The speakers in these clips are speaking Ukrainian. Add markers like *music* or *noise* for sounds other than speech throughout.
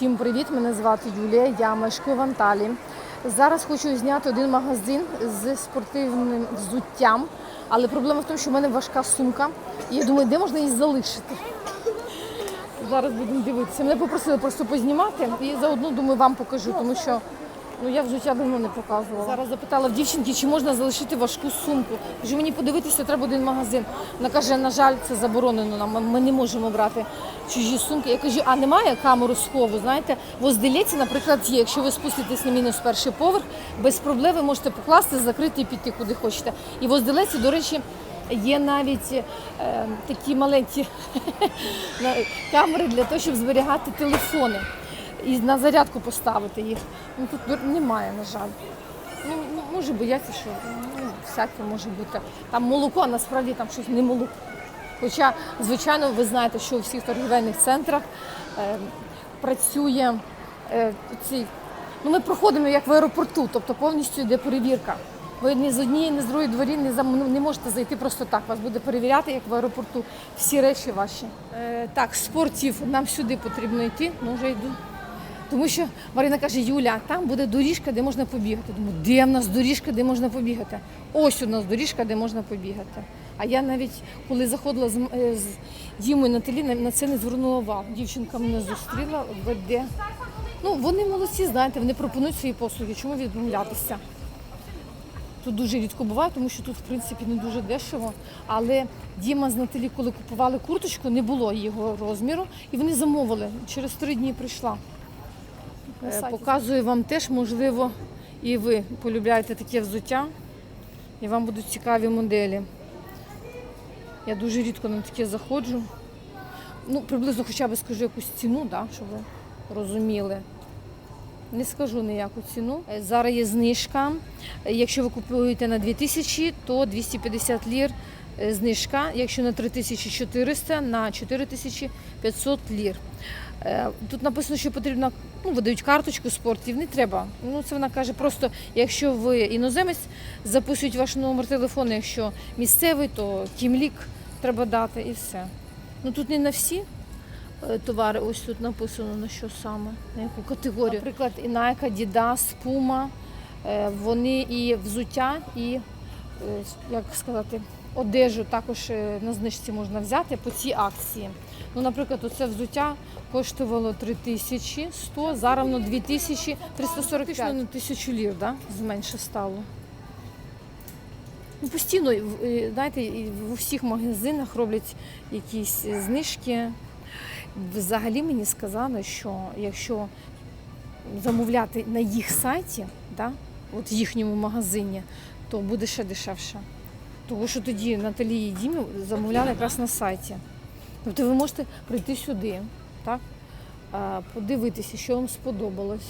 Всім привіт! Мене звати Юлія, я мешкаю в Анталії. Зараз хочу зняти один магазин з спортивним взуттям, але проблема в тому, що в мене важка сумка. І я думаю, де можна її залишити. Зараз будемо дивитися. Мене попросили просто познімати і заодно думаю, вам покажу, тому що ну я взуття давно не показувала. Зараз запитала в дівчинки, чи можна залишити важку сумку. Кажу, мені подивитися, треба один магазин. Вона каже, на жаль, це заборонено нам. Ми не можемо брати чужі сумки. Я кажу, а немає камеру схову. Знаєте, в Оздилеці, наприклад, є. Якщо ви спуститесь на мінус перший поверх, без проблем ви можете покласти, закрити і піти куди хочете. І в Оздилеці, до речі. Є навіть е, такі маленькі *laughs* камери для того, щоб зберігати телефони і на зарядку поставити їх. Ну тут немає, на жаль. Ну, ну, може бояться, що ну, всяке може бути. Там молоко, а насправді там щось не молоко. Хоча, звичайно, ви знаєте, що у всіх торгівельних центрах е, працює е, ці. Ну, ми проходимо як в аеропорту, тобто повністю йде перевірка. Ви ні з однієї, ні з другої дворі не, ну, не можете зайти просто так. Вас буде перевіряти, як в аеропорту, всі речі ваші. Е, так, спортів нам сюди потрібно йти, ну вже йду. Тому що Марина каже, Юля, там буде доріжка, де можна побігати. Думаю, де в нас доріжка, де можна побігати? Ось у нас доріжка, де можна побігати. А я навіть коли заходила з, е, з Дімою на телі, на- на це не звернула увагу. Дівчинка мене зустріла, веде. Ну, вони молодці, знаєте, вони пропонують свої послуги. Чому відмовлятися? Тут дуже рідко буває, тому що тут, в принципі, не дуже дешево. Але Діма з Наталі, коли купували курточку, не було його розміру, і вони замовили. Через три дні прийшла. Е, Показую вам теж, можливо, і ви полюбляєте таке взуття, і вам будуть цікаві моделі. Я дуже рідко на таке заходжу. Ну, приблизно хоча б скажу якусь ціну, да, щоб ви розуміли. Не скажу ніяку ціну. Е, Зараз є знижка. Е, Якщо ви купуєте на 2000, то 250 лір знижка. Якщо на 3400, на 4500 лір. Е, Тут написано, що потрібно, ну, видають карточку спортів, не треба. Ну, це вона каже, просто якщо ви іноземець, записують ваш номер телефону, якщо місцевий, то тімлік треба дати і все. Ну тут не на всі е, товари, ось тут написано на що саме, на яку категорію. Наприклад, і Nike, Adidas, Puma, е, вони і взуття, і е, як сказати, одежу також е, на знижці можна взяти по цій акції. Ну, наприклад, оце взуття коштувало 3100, зараз воно 2345, на 1000 лір, да? зменше стало. Ну, постійно, знаєте, в усіх магазинах роблять якісь е, знижки. Взагалі мені сказали, що якщо замовляти на їх сайті, да, от в їхньому магазині, то буде ще дешевше. Тому що тоді Наталі і Дімі замовляли якраз на сайті. Тобто ви можете прийти сюди, так, подивитися, що вам сподобалось.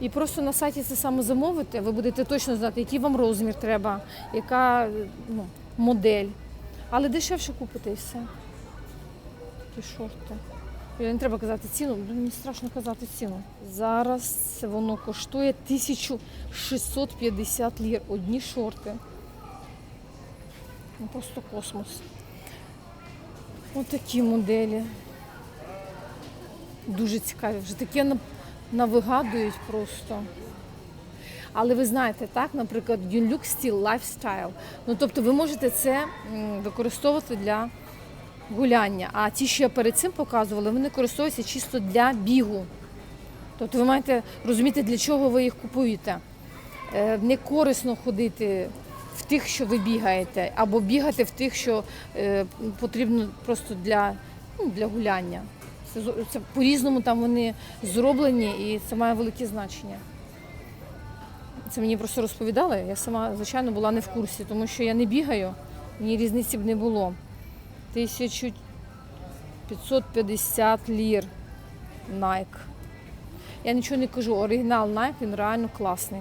І просто на сайті це саме замовити, ви будете точно знати, який вам розмір треба, яка ну, модель. Але дешевше купите і все. Такі шорти. Не треба казати ціну, мені страшно казати ціну. Зараз воно коштує 1650 лір. Одні шорти. Ну просто космос. Ось такі моделі. Дуже цікаві. Вже таке на- навигадують просто. Але ви знаєте, так, наприклад, Юнлюк стіл лайфстайл. Ну тобто ви можете це використовувати для гуляння. А ті, що я перед цим показувала, вони користуються чисто для бігу. Тобто ви маєте розуміти, для чого ви їх купуєте. Е, Не корисно ходити в тих, що ви бігаєте, або бігати в тих, що е, потрібно просто для, ну, для гуляння. Це, це по-різному там вони зроблені і це має велике значення. Це мені просто розповідали. Я сама, звичайно, була не в курсі, тому що я не бігаю, мені різниці б не було. 1550 лір Nike. Я нічого не кажу, оригінал Nike, він реально класний.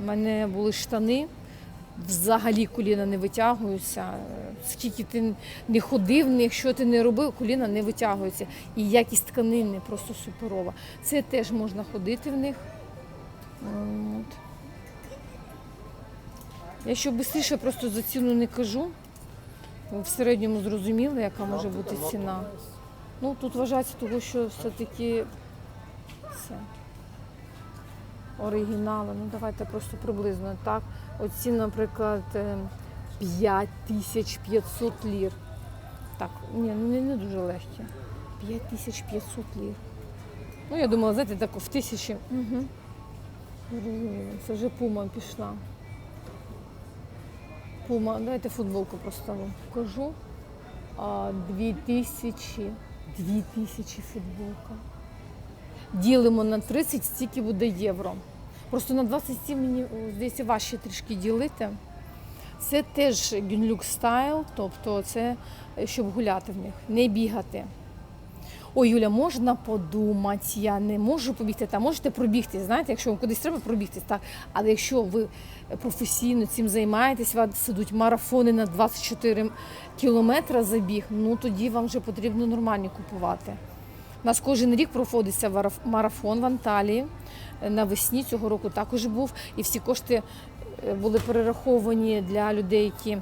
У мене були штани, взагалі коліна не витягуються. Скільки ти не ходив, них, що ти не робив, коліна не витягуються. І якість тканини просто суперова. Це теж можна ходити в них. От. Я що швидше просто за ціну не кажу. В середньому зрозуміли, яка може бути ціна. Ну тут вважається того, що все-таки Це оригінали. Ну давайте просто приблизно так. Оці, наприклад, е, 5500 лір. Так, ні, ну, не, не дуже легкі. 5500 лір. Ну, я думала, знаєте, так в тисячі. Угу. Це вже пума пішла. Пума, давайте футболку просто вам покажу. А, 2000, 2000 футболка. Ділимо на 30, стільки буде євро. Просто на 27 мені здається важче трішки ділити. Це теж гюнлюк стайл, тобто це е, щоб гуляти в них, не бігати. Ой, Юля, можна подумати, я не можу побігти, та можете пробігти, знаєте, якщо вам кудись треба пробігти, так. Але якщо ви професійно цим займаєтесь, вас ідуть марафони на 24 кілометри забіг, ну тоді вам вже потрібно нормальні купувати. Нас кожен рік проходиться марафон в Анталії. Навесні цього року також був, і всі кошти е, були перераховані для людей, які е,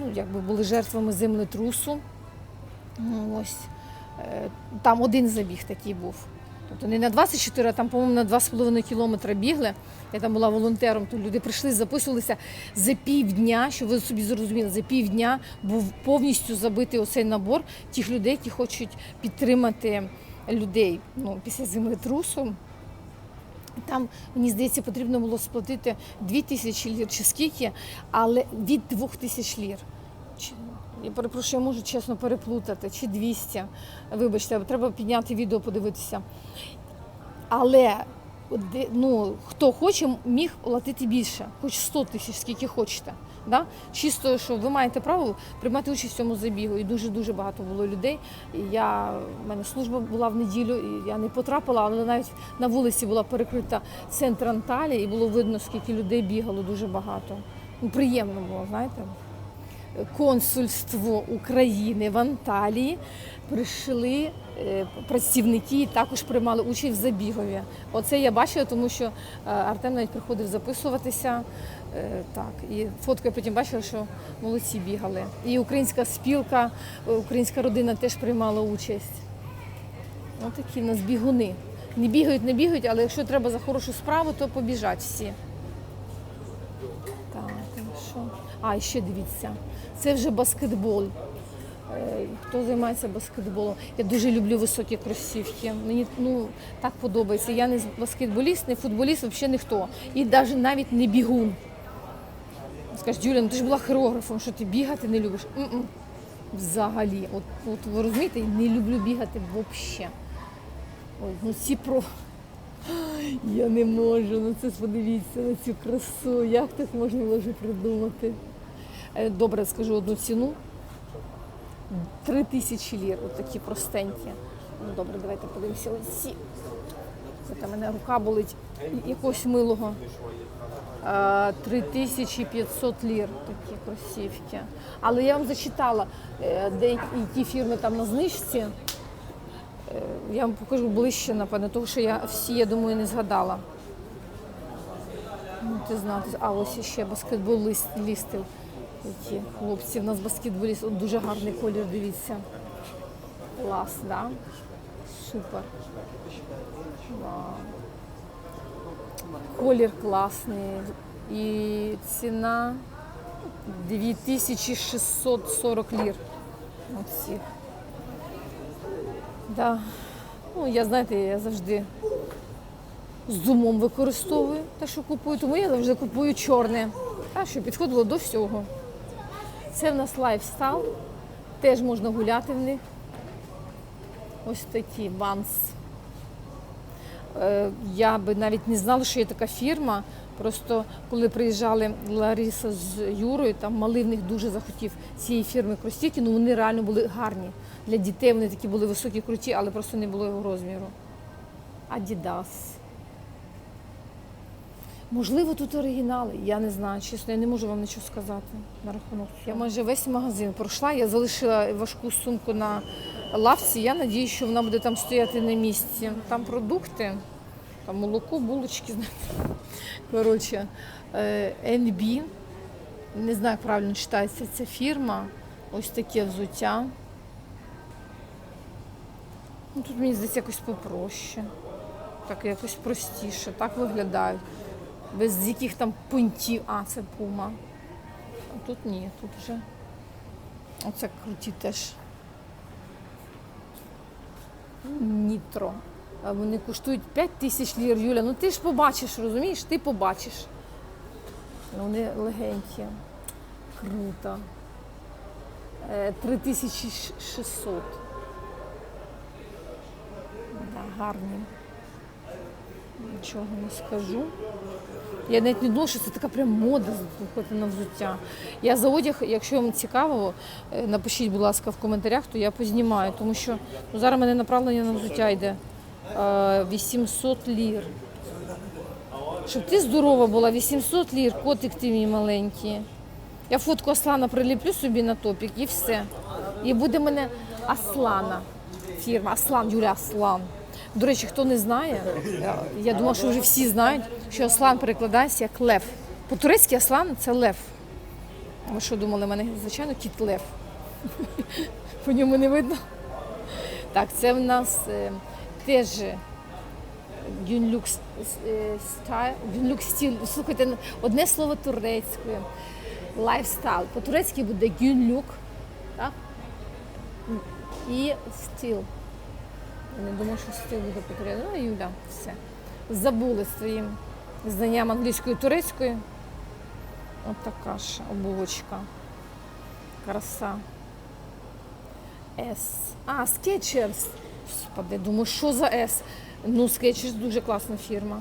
ну, якби були жертвами землетрусу. Ось. Е, Там один забіг такий був. Тобто не на 24, а там, по-моєму, на 2,5 кілометра бігли. Я там була волонтером, то люди прийшли, записувалися за півдня, щоб ви собі зрозуміли, за півдня був повністю забитий оцей набор тих людей, які хочуть підтримати людей ну, після землетрусу. Там, мені здається, потрібно було сплатити 2 тисячі лір чи скільки, але від 2 тисяч лір. Я перепрошую, я можу чесно переплутати, чи 200. Вибачте, треба підняти відео, подивитися. Але ну, хто хоче, міг платити більше, хоч 100 тисяч, скільки хочете. Да? Чисто, що ви маєте право приймати участь в цьому забігу. І дуже-дуже багато було людей. Я, в мене служба була в неділю, і я не потрапила, але навіть на вулиці була перекрита центр Анталії, і було видно, скільки людей бігало дуже багато. Ну, приємно було, знаєте консульство України в Анталії прийшли е, працівники і також приймали участь в забігові. Оце я бачила, тому що е, Артем навіть приходив записуватися. Е, Так, і фотку я потім бачила, що молодці бігали. І українська спілка, українська родина теж приймала участь. Ось такі в нас бігуни. Не бігають, не бігають, але якщо треба за хорошу справу, то побіжать всі. Так, ну що? А, ще дивіться. Це вже баскетбол. Е, Хто займається баскетболом? Я дуже люблю високі кросівки. Мені ну, так подобається. Я не баскетболіст, не футболіст, взагалі ніхто. І навіть навіть не бігун. Скажуть, Юля, ну ти ж була хореографом, що ти бігати не любиш? М-м. Взагалі. От, от ви розумієте, не люблю бігати взагалі. Ой, ну ці про. *gasps* Я не можу, ну це подивіться на цю красу. Як так можна було придумати? Е, Добре, скажу одну ціну. Три тисячі лір, такі простенькі. Ну добре, давайте подивимося оці. Це мене рука болить якогось милого. Е, 3500 лір такі кросівки. Але я вам зачитала е, деякі фірми там на знижці. Е, Я вам покажу ближче, напевно, тому що я всі, я думаю, не згадала. Ну, ти знати. А ось ще баскетболісти. Які хлопці. У нас баскетболіст. От дуже гарний колір, дивіться. Клас, да? Супер. Вау. Колір класний. І ціна 2640 лір. Оці. Да. Ну, я знаєте, я завжди з умом використовую те, що купую, тому я завжди купую чорне, та, що підходило до всього. Це в нас лайфстайл, теж можна гуляти в них. Ось такі ванс. Е, Я би навіть не знала, що є така фірма. Просто коли приїжджали Лариса з Юрою, там малий в них дуже захотів цієї фірми кросівки, ну вони реально були гарні. Для дітей вони такі були високі, круті, але просто не було його розміру. Адідас. Можливо, тут оригінали. Я не знаю, чесно, я не можу вам нічого сказати на рахунок. Я майже весь магазин пройшла. Я залишила важку сумку на лавці. Я надію, що вона буде там стояти на місці. Там продукти, там молоко, булочки. знаєте. Коротше, е, NB. Не знаю, як правильно читається ця фірма. Ось таке взуття. Ну, тут мені здається якось попроще. так якось простіше, так виглядають. Без яких там пунктів. А, це пума. А тут ні, тут вже. Оце круті теж. Нітро. Вони коштують 5 тисяч лір, Юля. Ну ти ж побачиш, розумієш? Ти побачиш. Ну, Вони легенькі. Круто. Е, 3600. Да, гарні. Нічого не скажу. Я навіть не думала, що це така прям мода слухати на взуття. Я за одяг, якщо вам цікаво, е, напишіть, будь ласка, в коментарях, то я познімаю, тому що ну, зараз мене направлення на взуття йде е, 800 лір. Щоб ти здорова була, 800 лір, котик ти мій маленький. Я фотку Аслана приліплю собі на топік і все. І буде мене Аслана фірма. Аслан, Юля Аслан. До речі, хто не знає, я- думаю, що вже всі знають, що Аслан перекладається як лев. По-турецьки Аслан це лев. Ви що думали, в мене, звичайно, кіт лев. По ньому не видно. Так, це в нас е, теж Гюнлюк стайл, Гюнлюк стіль. Слухайте, одне слово турецькою. Лайфстайл. По-турецьки буде гюнлюк. І стіл. Не думаю, що стіл буде по-турецьки. Ну, Юля, все. Забули своїм знанням англійської турецької. От така ж оболочка. Краса. С. А, Skechers. Господи, думаю, що за С? Ну, Skechers дуже класна фірма.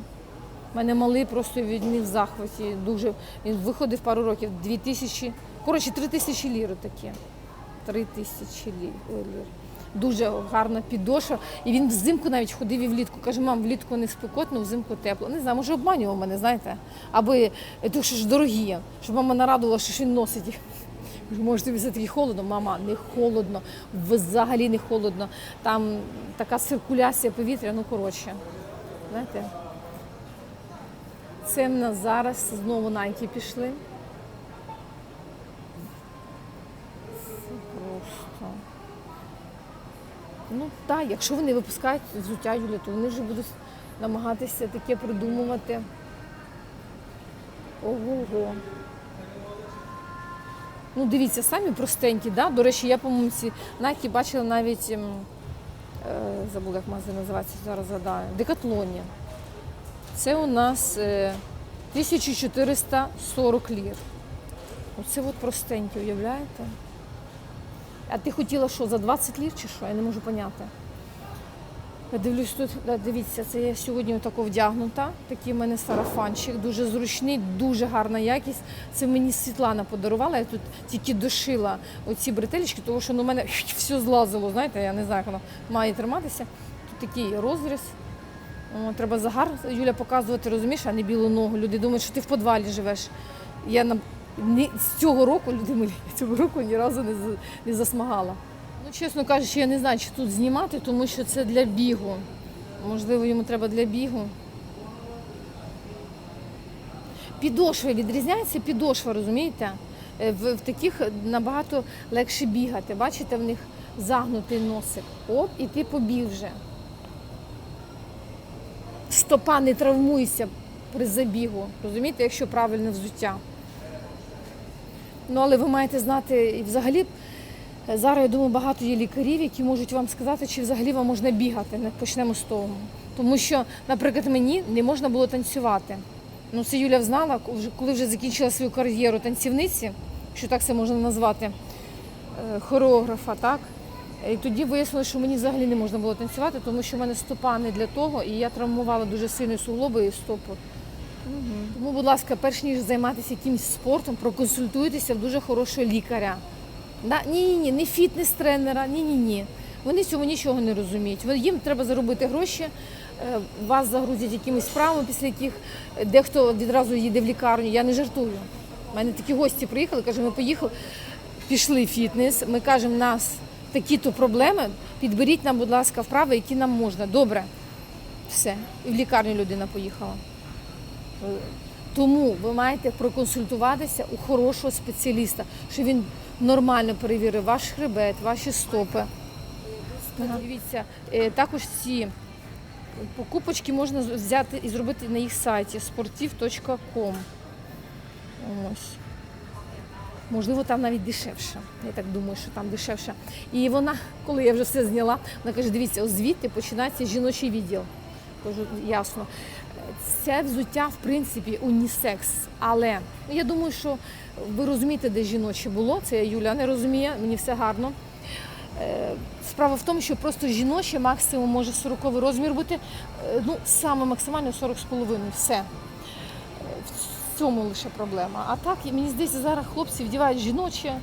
У мене малий просто від них в захваті. Дуже. Він виходив пару років. Дві тисячі. Коротше, три тисячі лір такі. Три тисячі лі- лір. Дуже гарна підошва. І він взимку навіть ходив і влітку. Каже, мам, влітку не спекотно, взимку тепло. Не знаю, може обманював мене, знаєте. Аби то що ж дорогі, щоб мама нарадувала, що ж він носить їх. Може, тобі все таки холодно? Мама, не холодно, взагалі не холодно. Там така циркуляція повітря, ну коротше. Знаєте? Це в нас зараз знову Nike пішли. Ну так, якщо вони випускають взуття Юля, то вони вже будуть намагатися таке придумувати. Ого-го. Ну, дивіться, самі простенькі, да? До речі, я, по-моєму, ці Nike бачила навіть, ем, е, забула, як магазин називається, зараз згадаю, Декатлоні. Це у нас е, 1440 лір. Оце от простенькі, уявляєте? А ти хотіла що, за 20 лір чи що? Я не можу поняти. Я дивлюсь тут, дивіться, це я сьогодні отако вдягнута. Такий в мене сарафанчик, дуже зручний, дуже гарна якість. Це мені Світлана подарувала. Я тут тільки дошила оці бретелечки, тому що ну, у мене *laughs* все злазило, знаєте, я не знаю, як воно має триматися. Тут такий розріз. О, треба загар Юля показувати, розумієш, а не білу ногу. Люди думають, що ти в підвалі живеш. Я на ні, з цього року, люди милі, *laughs* цього року ні разу не, не засмагала. Ну, чесно кажучи, я не знаю, чи тут знімати, тому що це для бігу. Можливо, йому треба для бігу. Підошва відрізняється підошва, розумієте? Е, В, в таких набагато легше бігати. Бачите, в них загнутий носик. Оп, і ти побіг вже. Стопа не травмується при забігу. Розумієте, якщо правильне взуття. Ну, але ви маєте знати, і взагалі е, зараз я думаю, багато є лікарів, які можуть вам сказати, чи взагалі вам можна бігати. Не почнемо з того. Тому що, наприклад, мені не можна було танцювати. Ну, це Юля знала, коли вже закінчила свою кар'єру танцівниці, що так це можна назвати, е, хореографа, так? І тоді вияснилося, що мені взагалі не можна було танцювати, тому що в мене стопа не для того, і я травмувала дуже сильно суглоби і стопу. Тому, будь ласка, перш ніж займатися якимось спортом, проконсультуйтеся в дуже хорошого лікаря. Да? Ні, ні, ні, не фітнес-тренера, ні, ні, ні. Вони цього нічого не розуміють. Їм треба заробити гроші, е, вас загрузять якимись справами, після яких е, дехто відразу їде в лікарню. Я не жартую. У мене такі гості приїхали, кажуть, ми поїхали, пішли в фітнес. Ми кажемо, нас такі-то проблеми. Підберіть нам, будь ласка, вправи, які нам можна. Добре. Все. І в лікарню людина поїхала. Тому ви маєте проконсультуватися у хорошого спеціаліста, щоб він нормально перевірив ваш хребет, ваші стопи. Ага. Дивіться, е, також ці Покупочки можна взяти і зробити на їх сайті sportiv.com. Ось. Можливо, там навіть дешевше. Я так думаю, що там дешевше. І вона, коли я вже все зняла, вона каже: дивіться, ось звідти починається жіночий відділ. Кажу, ясно. Це взуття, в принципі, унісекс. Але ну, я думаю, що ви розумієте, де жіноче було. Це Юля не розуміє, мені все гарно. Е, Справа в тому, що просто жіноче максимум може 40 розмір бути, е, ну, саме максимально 40,5. Все. В цьому лише проблема. А так, мені здається, зараз хлопці вдівають жіноче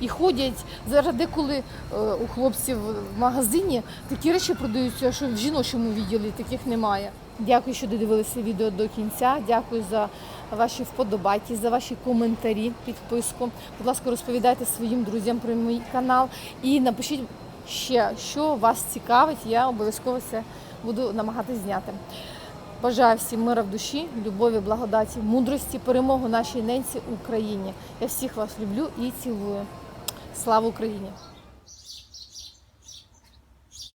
і ходять. Зараз деколи е, у хлопців в магазині такі речі продаються, що в жіночому відділі таких немає. Дякую, що додивилися відео до кінця. Дякую за ваші вподобайки, за ваші коментарі, підписку. Будь ласка, розповідайте своїм друзям про мій канал і напишіть ще, що вас цікавить. Я обов'язково це буду намагатись зняти. Бажаю всім мира в душі, любові, благодаті, мудрості, перемогу нашій ненці Україні. Я всіх вас люблю і цілую. Слава Україні!